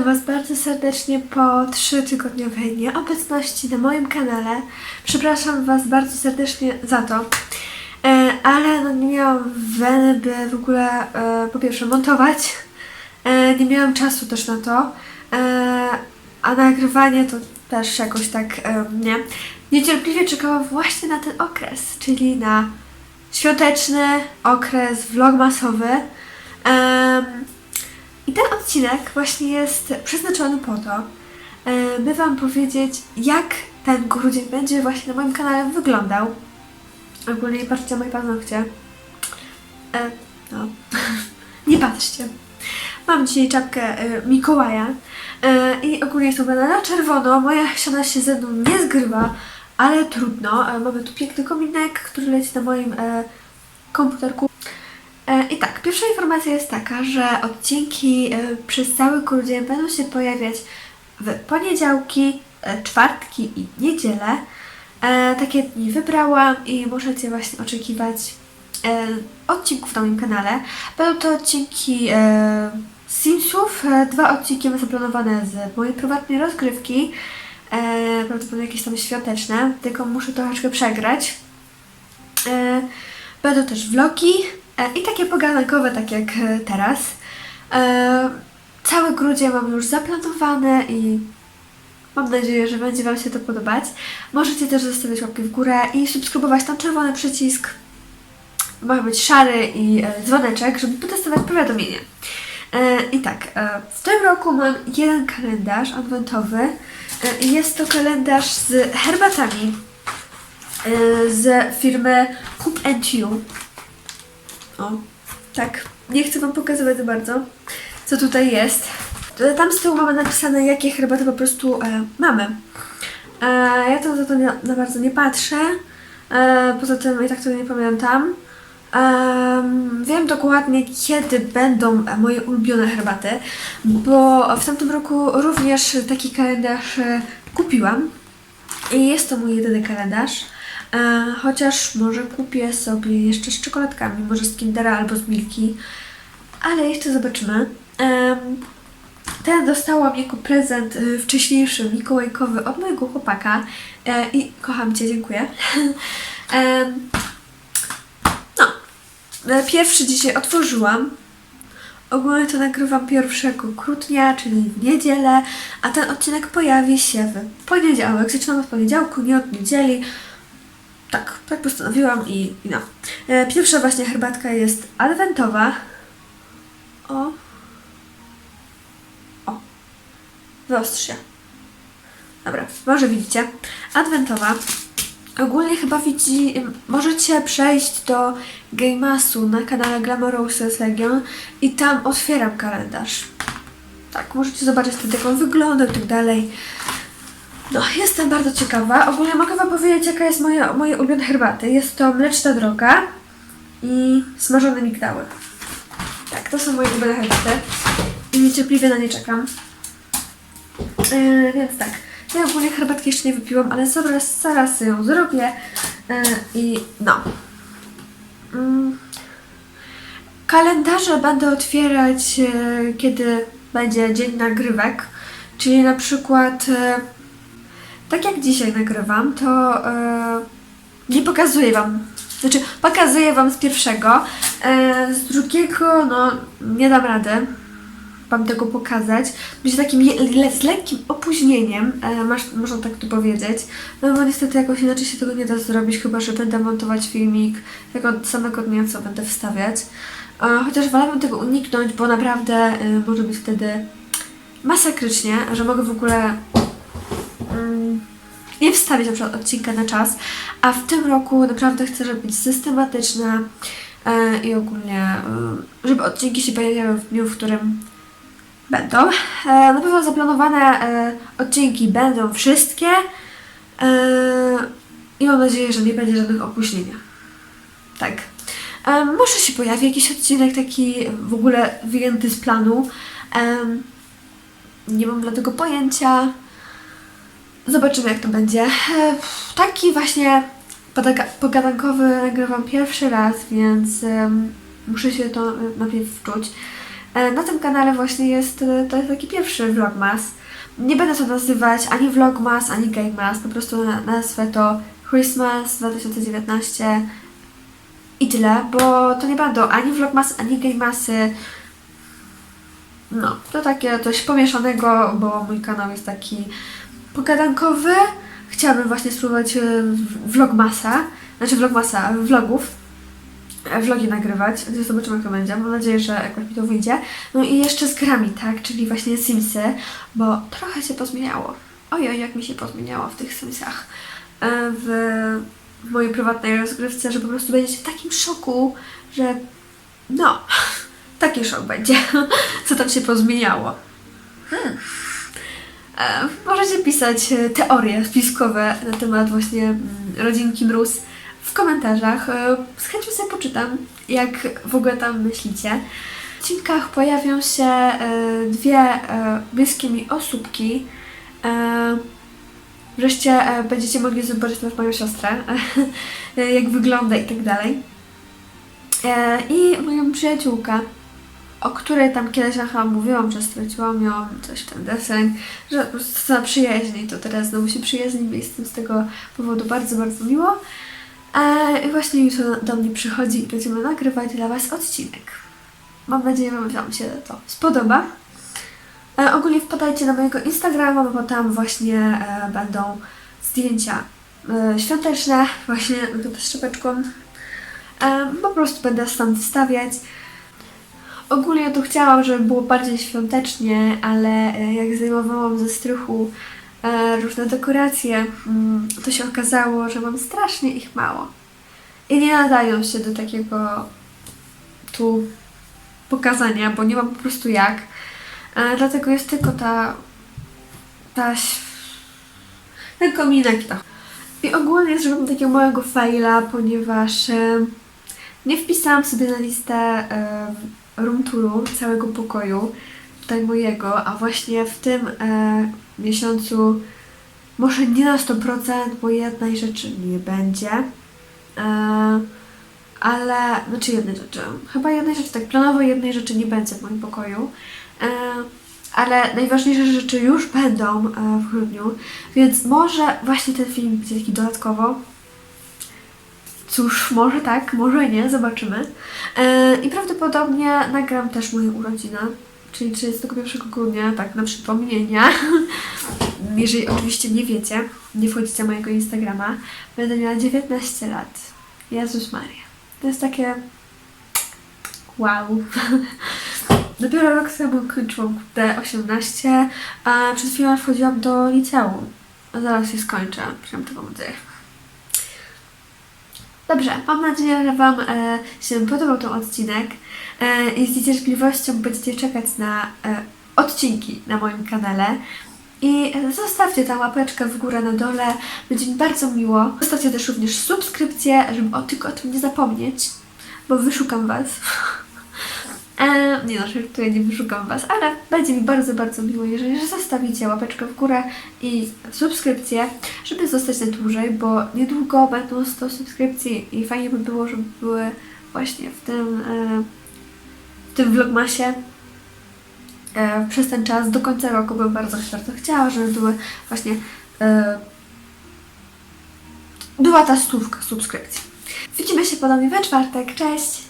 Witam Was bardzo serdecznie po trzytygodniowej nieobecności na moim kanale. Przepraszam Was bardzo serdecznie za to, e, ale no nie miałam weny, by w ogóle e, po pierwsze montować. E, nie miałam czasu też na to, a nagrywanie to też jakoś tak nie. Niecierpliwie czekałam właśnie na ten okres, czyli na świąteczny okres vlogmasowy. I ten odcinek właśnie jest przeznaczony po to, e, by Wam powiedzieć, jak ten grudzień będzie właśnie na moim kanale wyglądał. Ogólnie nie patrzcie na moje paznokcie. E, no, nie patrzcie. Mam dzisiaj czapkę e, Mikołaja e, i ogólnie jest ubrana na czerwono. Moja ściana się ze mną nie zgrywa, ale trudno. E, mamy tu piękny kominek, który leci na moim e, komputerku. I tak, pierwsza informacja jest taka, że odcinki e, przez cały grudzień będą się pojawiać w poniedziałki, e, czwartki i niedzielę. E, Takie dni wybrałam i możecie właśnie oczekiwać e, odcinków na moim kanale. Będą to odcinki Simsów, dwa odcinki zaplanowane z mojej prywatnej rozgrywki, prawdopodobnie jakieś tam świąteczne, tylko muszę troszeczkę przegrać. Będą też vlogi i takie pogadankowe, tak jak e, teraz. E, Cały grudzień mam już zaplanowany i mam nadzieję, że będzie Wam się to podobać. Możecie też zostawić łapki w górę i subskrybować tam czerwony przycisk. Ma być szary i e, dzwoneczek, żeby potestować powiadomienie. E, I tak, e, w tym roku mam jeden kalendarz adwentowy. E, Jest to kalendarz z herbatami e, z firmy and You. O, tak. Nie chcę Wam pokazywać za bardzo, co tutaj jest. To Tam z tyłu mamy napisane, jakie herbaty po prostu e, mamy. E, ja tam za to nie, na bardzo nie patrzę. E, poza tym i tak to nie pamiętam. Em, wiem dokładnie, kiedy będą moje ulubione herbaty, bo w tamtym roku również taki kalendarz e, kupiłam. I jest to mój jedyny kalendarz. E, chociaż może kupię sobie jeszcze z czekoladkami, może z Kindera albo z Milki. Ale jeszcze zobaczymy. Em, ten dostałam jako prezent wcześniejszy, mikołajkowy od mojego chłopaka. E, I kocham Cię, dziękuję. No. E, Pierwszy dzisiaj otworzyłam. Ogólnie to nagrywam 1 grudnia, czyli w niedzielę, a ten odcinek pojawi się w poniedziałek. Zaczynam od poniedziałku, nie od niedzieli. Tak, tak postanowiłam i, i no. E, Pierwsza właśnie herbatka jest adwentowa. O. O. Wyostrz się. Dobra, może widzicie. Adwentowa. Ogólnie chyba widzi, możecie przejść do Gamemasu na kanale Glamorous Legion i tam otwieram kalendarz. Tak, możecie zobaczyć wtedy jak on wygląda i tak dalej. No, jestem bardzo ciekawa. Ogólnie mogę Wam powiedzieć, jaka jest moja, moje ulubione herbaty. Jest to mleczna droga i smażone migdały. Tak, to są moje ulubione herbaty i niecierpliwie na nie czekam. Yy, więc tak, ja ogólnie herbatki jeszcze nie wypiłam, ale zaraz, zaraz ją zrobię yy, i no. Mm. Kalendarze będę otwierać, yy, kiedy będzie dzień nagrywek, czyli na przykład yy, tak jak dzisiaj nagrywam, to e, nie pokazuję Wam. Znaczy, pokazuję Wam z pierwszego. E, z drugiego, no, nie dam rady Wam tego pokazać. Będzie takim le, z lekkim opóźnieniem, e, masz, można tak tu powiedzieć. No bo niestety jakoś inaczej się tego nie da zrobić, chyba że będę montować filmik tego samego dnia, co będę wstawiać. E, chociaż wolałabym tego uniknąć, bo naprawdę e, może być wtedy masakrycznie, że mogę w ogóle nie wstawić na przykład odcinka na czas, a w tym roku naprawdę chcę, żeby być systematyczna e, i ogólnie, e, żeby odcinki się pojawiały w dniu, w którym będą. E, na pewno zaplanowane odcinki będą wszystkie i mam nadzieję, że nie będzie żadnych opóźnienia. Tak. Może się pojawi jakiś odcinek taki w ogóle wyjęty z planu. Nie mam dlatego pojęcia. Zobaczymy, jak to będzie. E, Taki właśnie pogadankowy nagrywam pierwszy raz, więc muszę się to e, najpierw wczuć. E, Na tym kanale właśnie jest, e, to jest taki pierwszy vlogmas. Nie będę to nazywać ani vlogmas, ani gamemas, po prostu na- nazwę to Christmas 2019 i tyle, bo to nie będą ani vlogmas, ani gamemasy. No, to takie coś pomieszanego, bo mój kanał jest taki pogadankowy. Chciałabym właśnie spróbować e, vlogmasa, znaczy vlogmasa, vlogów, e, vlogi nagrywać, więc zobaczymy jak to będzie. Mam nadzieję, że jakoś mi to wyjdzie. No i jeszcze z grami, tak, czyli właśnie Simsy, bo trochę się pozmieniało. Ojoj, jak mi się pozmieniało w tych Simsach. E, W, w mojej prywatnej rozgrywce, że po prostu będziecie w takim szoku, że no, taki szok będzie, co tam się pozmieniało. Hmm. E, Możecie pisać e, teorie spiskowe na temat właśnie mm, rodzinki Mróz w komentarzach. E, Z chęcią sobie poczytam, jak w ogóle tam myślicie. W odcinkach pojawią się dwie bliskie mi osóbki. Wreszcie będziecie mogli zobaczyć też moją siostrę, jak wygląda i tak dalej. I moją przyjaciółkę, o której tam kiedyś aha, mówiłam, że straciłam ją, coś ten deseń, że po prostu na przyjaźni, to teraz znowu się przyjaźnimy i jestem z tego powodu bardzo, bardzo miło. E, I właśnie jutro do mnie przychodzi i będziemy nagrywać dla Was odcinek. Mam nadzieję, że Wam się to spodoba. E, ogólnie wpadajcie na mojego Instagrama, bo tam właśnie e, będą zdjęcia świąteczne, właśnie z szczepeczką. Po prostu będę stąd wstawiać. Ogólnie to chciałam, żeby było bardziej świątecznie, ale e, jak zdejmowałam ze strychu e, różne dekoracje, mm, to się okazało, że mam strasznie ich mało. I nie nadają się do takiego tu pokazania, bo nie mam po prostu jak. E, dlatego jest tylko ta ta ten kominek to. I ogólnie zrobiłam takiego małego faila, ponieważ nie wpisałam sobie na listę room touru całego pokoju, tutaj mojego, a właśnie w tym e, miesiącu może nie na 100%, bo jednej rzeczy nie będzie. E, ale, znaczy jednej rzeczy, chyba jednej rzeczy, tak planowo jednej rzeczy nie będzie w moim pokoju. E, ale najważniejsze rzeczy już będą e, w grudniu, więc może właśnie ten film będzie taki dodatkowo. Cóż, może tak, może nie, zobaczymy. E, I prawdopodobnie nagram też moje urodziny, czyli 31 grudnia, tak na przypomnienia. Jeżeli oczywiście nie wiecie, nie wchodzicie na mojego Instagrama, będę miała 19 lat. Jezus Maria. To jest takie... Wow. Dopiero rok temu kończyłam T18, a przed chwilą wchodziłam do liceum. A zaraz je skończę, przynajmniej tego nadzieję. Dobrze, mam nadzieję, że Wam e, się podobał ten odcinek e, i z niecierpliwością będziecie czekać na e, odcinki na moim kanale. I zostawcie tam łapeczkę w górę na dole, będzie mi bardzo miło. Zostawcie też również subskrypcję, żeby o, tylko o tym nie zapomnieć, bo wyszukam Was. Nie no, żartuję, nie wyszukam Was, ale będzie mi bardzo, bardzo miło, jeżeli zostawicie łapeczkę w górę i subskrypcję, żeby zostać na dłużej, bo niedługo będą 100 subskrypcji i fajnie by było, żeby były właśnie w tym, e, w tym vlogmasie e, przez ten czas, do końca roku bym bardzo, bardzo chciała, żeby były właśnie e, była ta stówka subskrypcji. Widzimy się ponownie we czwartek, cześć!